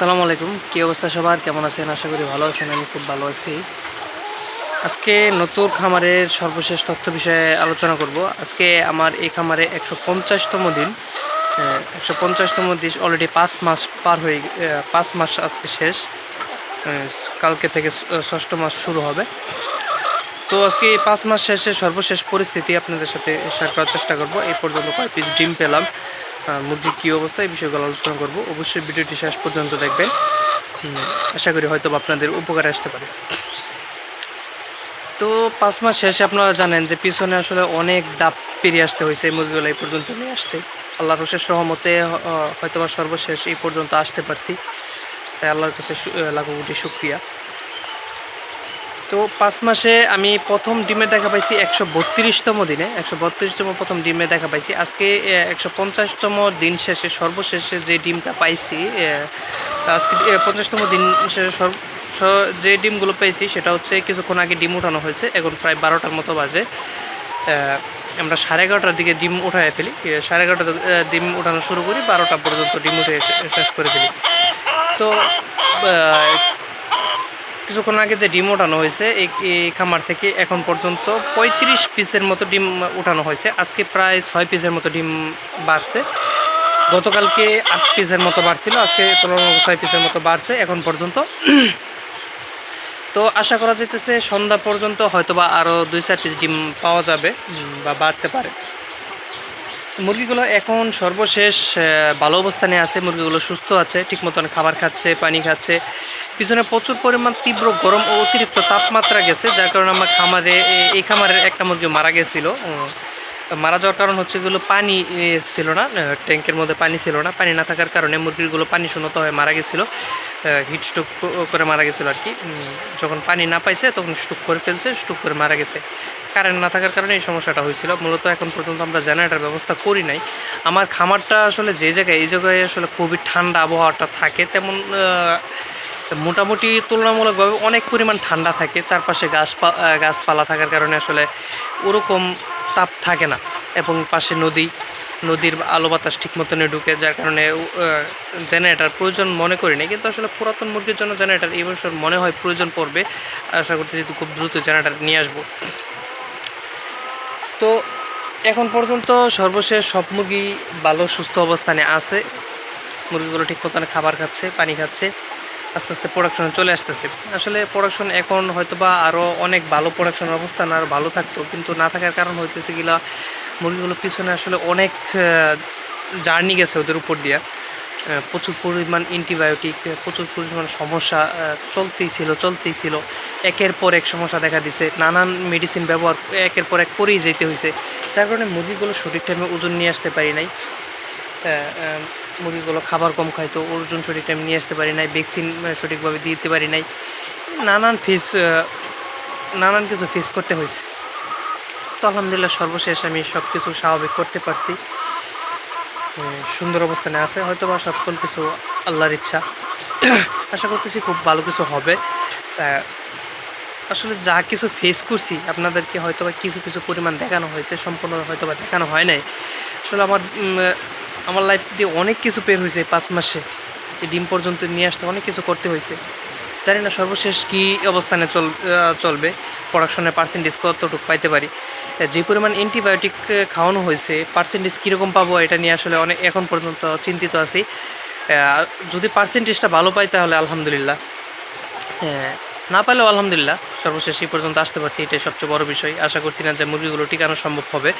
আসসালামু আলাইকুম। কী অবস্থা সবার? কেমন আছেন? আশা করি ভালো আছেন, আমি খুব ভালো আছি। আজকে নতুন খামারের সর্বশেষ তথ্য বিষয়ে আলোচনা করব। আজকে আমার এই খামারে একশো পঞ্চাশতম দিন। একশো পঞ্চাশতম দিন অলরেডি পাঁচ মাস পার হয়ে পাঁচ মাস আজকে শেষ। কালকে থেকে ষষ্ঠ মাস শুরু হবে। তো আজকে এই পাঁচ মাস শেষে সর্বশেষ পরিস্থিতি আপনাদের সাথে শেয়ার করার চেষ্টা করব। এই পর্যন্ত কয় পিস ডিম পেলাম। আহ, মুরগির কী অবস্থা এই বিষয়গুলো আলোচনা করব। অবশ্যই ভিডিওটি শেষ পর্যন্ত দেখবেন। আশা করি হয়তো আপনাদের উপকারে আসতে পারে। তো পাঁচ মাস শেষে আপনারা জানেন যে পিছনে আসলে অনেক দাপ পেরিয়ে আসতে হয়েছে এই মুরগিগুলো এই পর্যন্ত নিয়ে আসতে। আল্লাহর রশেষ রহমতে আহ, হয়তো বা সর্বশেষ এই পর্যন্ত আসতে পারছি। তাই আল্লাহর কাছে লাখো কোটি শুক্রিয়া। তো পাঁচ মাসে আমি প্রথম ডিমে দেখা পাইছি একশো বত্রিশতম দিনে, একশো বত্রিশতম প্রথম ডিমে দেখা পাইছি। আজকে একশো পঞ্চাশতম দিন শেষে, সর্বশেষে যে ডিমটা পাইছি আজকে পঞ্চাশতম দিন শেষে যে ডিমগুলো পেয়েছি, সেটা হচ্ছে কিছুক্ষণ আগে ডিম উঠানো হয়েছে, এখন প্রায় বারোটার মতো বাজে। আমরা সাড়ে এগারোটার দিকে ডিম উঠায় ফেলি সাড়ে এগারোটা ডিম উঠানো শুরু করি, বারোটা পর্যন্ত ডিম উঠে শেষ করে ফেলি। তো কিছুক্ষণ আগে যে ডিম ওঠানো হয়েছে, এই খামার থেকে এখন পর্যন্ত পঁয়ত্রিশ পিসের মতো ডিম উঠানো হয়েছে। আজকে প্রায় ছয় পিসের মতো ডিম বাড়ছে। গতকালকে আট পিসের মতো বাড়ছিল, আজকে তুলনামূলক ছয় পিসের মতো বাড়ছে এখন পর্যন্ত। তো আশা করা যেতেছে সন্ধ্যা পর্যন্ত হয়তোবা আরও দুই চার পিস ডিম পাওয়া যাবে বা বাড়তে পারে। মুরগিগুলো এখন সর্বশেষ ভালো অবস্থানে আছে, মুরগিগুলো সুস্থ আছে ঠিক মতন খাবার খাচ্ছে, পানি খাচ্ছে। পিছনে প্রচুর পরিমাণ তীব্র গরম ও অতিরিক্ত তাপমাত্রা গেছে, যার কারণে আমার খামারে এই খামারের একটা মুরগি মারা গেছিল। মারা যাওয়ার কারণ হচ্ছে এগুলো পানি ছিল না ট্যাঙ্কের মধ্যে পানি ছিল না। পানি না থাকার কারণে মুরগিগুলো পানি শূন্যত হয়ে মারা গেছিল হিট স্ট্রোক করে মারা গেছিল আর কি। যখন পানি না পাইছে, তখন স্ট্রোক করে ফেলছে, স্ট্রোক করে মারা গেছে। কারেন্ট না থাকার কারণে এই সমস্যাটা হয়েছিল। মূলত এখন পর্যন্ত আমরা জেনারেটার ব্যবস্থা করি নাই। আমার খামারটা আসলে যে জায়গায়, এই জায়গায় আসলে খুবই ঠান্ডা আবহাওয়াটা থাকে। তেমন মোটামুটি তুলনামূলকভাবে অনেক পরিমাণ ঠান্ডা থাকে। চারপাশে গাছ গাছপালা থাকার কারণে আসলে ওরকম তাপ থাকে না এবং পাশে নদী, নদীর আলো বাতাস ঠিক মতনে ঢুকে যার কারণে জেনারেটার প্রয়োজন মনে করি না কিন্তু আসলে পুরাতন মুরগির জন্য জেনারেটার এই বছর মনে হয় প্রয়োজন পড়বে। আশা করতে যেহেতু খুব দ্রুত জেনারেটার নিয়ে আসব। এখন পর্যন্ত সর্বশেষ সব মুরগি ভালো, সুস্থ অবস্থানে আছে। মুরগিগুলো ঠিক মতন খাবার খাচ্ছে, পানি খাচ্ছে, আস্তে আস্তে প্রোডাকশনে চলে আসতেছে। আসলে প্রোডাকশন এখন হয়তোবা আরও অনেক ভালো প্রোডাকশনের অবস্থান আর ভালো থাকতো। কিন্তু না থাকার কারণ হইতেছে গিলা মুরগিগুলো পিছনে আসলে অনেক জার্নি গেছে ওদের উপর দিয়া। প্রচুর পরিমাণ অ্যান্টিবায়োটিক প্রচুর পরিমাণ সমস্যা চলতেই ছিল চলতেই ছিল। একের পর এক সমস্যা দেখা দিছে। নানান মেডিসিন ব্যবহার, একের পর এক করেই যেতে হয়েছে যার কারণে মুরগিগুলো সঠিক টাইমে ওজন নিয়ে আসতে পারি নাই। মুরগিগুলো খাবার কম খাইতো ওজন সঠিক টাইমে নিয়ে আসতে পারি নাই ভ্যাকসিন সঠিকভাবে দিতে পারি নাই। নানান ফেস নানান কিছু ফেস করতে হয়েছে। তো আলহামদুলিল্লাহ সর্বশেষ আমি সব কিছু স্বাভাবিক করতে পারছি। সুন্দর অবস্থানে আছে হয়তো বা সকল কিছু আল্লাহর ইচ্ছা। আশা করতেছি খুব ভালো কিছু হবে। আসলে যা কিছু ফেস করছি আপনাদেরকে হয়তো বা কিছু কিছু পরিমাণ দেখানো হয়েছে সম্পূর্ণ হয়তো বা দেখানো হয় নাই। আসলে আমার আমার লাইফ দিয়ে অনেক কিছু বের হয়েছে পাঁচ মাসে। এই ডিম পর্যন্ত নিয়ে আসতে অনেক কিছু করতে হয়েছে। জানি না সর্বশেষ কী অবস্থানে চল চলবে প্রোডাকশনের পার্সেন্টেজ কতটুকু পাইতে পারি। যে পরিমাণ অ্যান্টিবায়োটিক খাওয়ানো হয়েছে পার্সেন্টেজ কীরকম পাবো এটা নিয়ে আসলে অনেক এখন পর্যন্ত চিন্তিত আছি। যদি পার্সেন্টেজটা ভালো পাই তাহলে আলহামদুলিল্লাহ। হ্যাঁ, না পারলেও আলহামদুলিল্লাহ সর্বশেষ এই পর্যন্ত আসতে পারছি, এটাই সবচেয়ে বড় বিষয়। আশা করছি না যে মুরগিগুলো টিকানো সম্ভব হবে।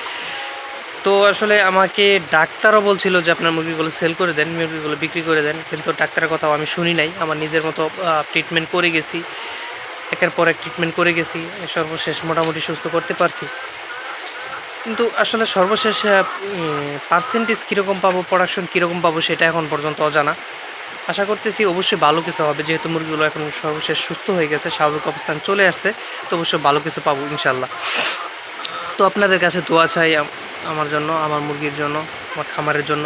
তো আসলে আমাকে ডাক্তারও বলছিল যে আপনার মুরগিগুলো সেল করে দেন, মুরগিগুলো বিক্রি করে দেন। কিন্তু ডাক্তারের কথাও আমি শুনি নাই। আমার নিজের মতো ট্রিটমেন্ট করে গেছি। একের পর এক ট্রিটমেন্ট করে গেছি। সর্বশেষ মোটামুটি সুস্থ করতে পারছি। কিন্তু আসলে সর্বশেষ পার্সেন্টেজ কীরকম পাবো প্রোডাকশন কীরকম পাবো, সেটা এখন পর্যন্ত অজানা। আশা করতেছি অবশ্যই ভালো কিছু হবে। যেহেতু মুরগিগুলো এখন সর্বশেষ সুস্থ হয়ে গেছে, স্বাভাবিক অবস্থান চলে আসছে, তো অবশ্যই ভালো কিছু পাবো ইনশাল্লাহ তো আপনাদের কাছে দোয়া চাই আমার জন্য, আমার মুরগির জন্য, আমার খামারের জন্য।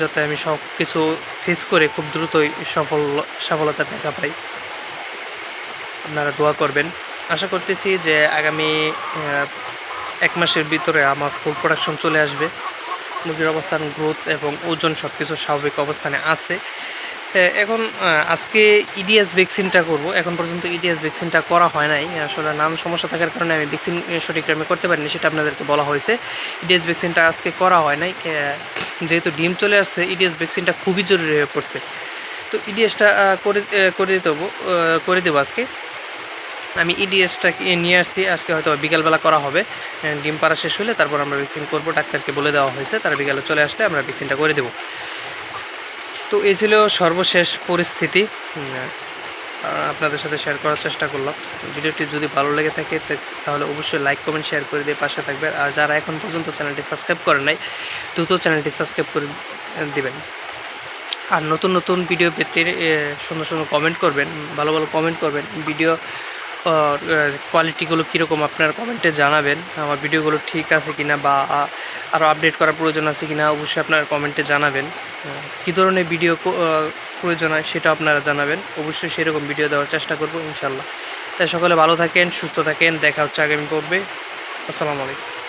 যাতে আমি সব কিছু ফেস করে খুব দ্রুতই সফল সফলতা দেখা পাই। আপনারা দোয়া করবেন। আশা করতেছি যে আগামী এক মাসের ভিতরে আমার ফুল প্রোডাকশন চলে আসবে। মুরগির অবস্থান গ্রোথ এবং ওজন সব কিছু স্বাভাবিক অবস্থানে আছে। এখন আজকে ইডিএস ভ্যাকসিনটা করব। এখন পর্যন্ত ইডিএস ভ্যাকসিনটা করা হয় নাই। আসলে নাম সমস্যা থাকার কারণে আমি ভ্যাকসিন সঠিক টাইমে করতে পারিনি সেটা আপনাদেরকে বলা হয়েছে। ইডিএস ভ্যাকসিনটা আজকে করা হয় নাই। যেহেতু ডিম চলে আসছে ইডিএস ভ্যাকসিনটা খুবই জরুরি হয়ে পড়ছে। তো ইডিএসটা করে করে দিতে হব, করে দেবো আজকে। আমি ইডিএসটা নিয়ে আসছি। আজকে হয়তো বিকালবেলা করা হবে। ডিম পাড়া শেষ হলে তারপর আমরা ভ্যাকসিন করব। ডাক্তারকে বলে দেওয়া হয়েছে, তারা বিকালে চলে আসলে আমরা ভ্যাকসিনটা করে দেবো। তো এই ছিল সর্বশেষ পরিস্থিতি। আপনাদের সাথে শেয়ার করার চেষ্টা করলাম। ভিডিওটি যদি ভালো লেগে থাকে তাহলে অবশ্যই লাইক কমেন্ট শেয়ার করে দিয়ে পাশে থাকবে আর যারা এখন পর্যন্ত চ্যানেলটি সাবস্ক্রাইব করেন নাই, দ্রুত চ্যানেলটি সাবস্ক্রাইব করে দিবেন। আর নতুন নতুন ভিডিও পেতে সুন্দর সুন্দর কমেন্ট করবেন। ভালো ভালো কমেন্ট করবেন। ভিডিও কোয়ালিটিগুলো কীরকম আপনারা কমেন্টে জানাবেন। আমার ভিডিওগুলো ঠিক আছে কিনা বা আরও আপডেট করার প্রয়োজন আছে কিনা অবশ্যই আপনারা কমেন্টে জানাবেন। কী ধরনের ভিডিও প্রয়োজন হয় সেটা আপনারা জানাবেন। অবশ্যই সেরকম ভিডিও দেওয়ার চেষ্টা করব ইনশাল্লাহ তাই সকলে ভালো থাকেন, সুস্থ থাকেন। দেখা হচ্ছে আগামী পর্বে। আসসালামু আলাইকুম।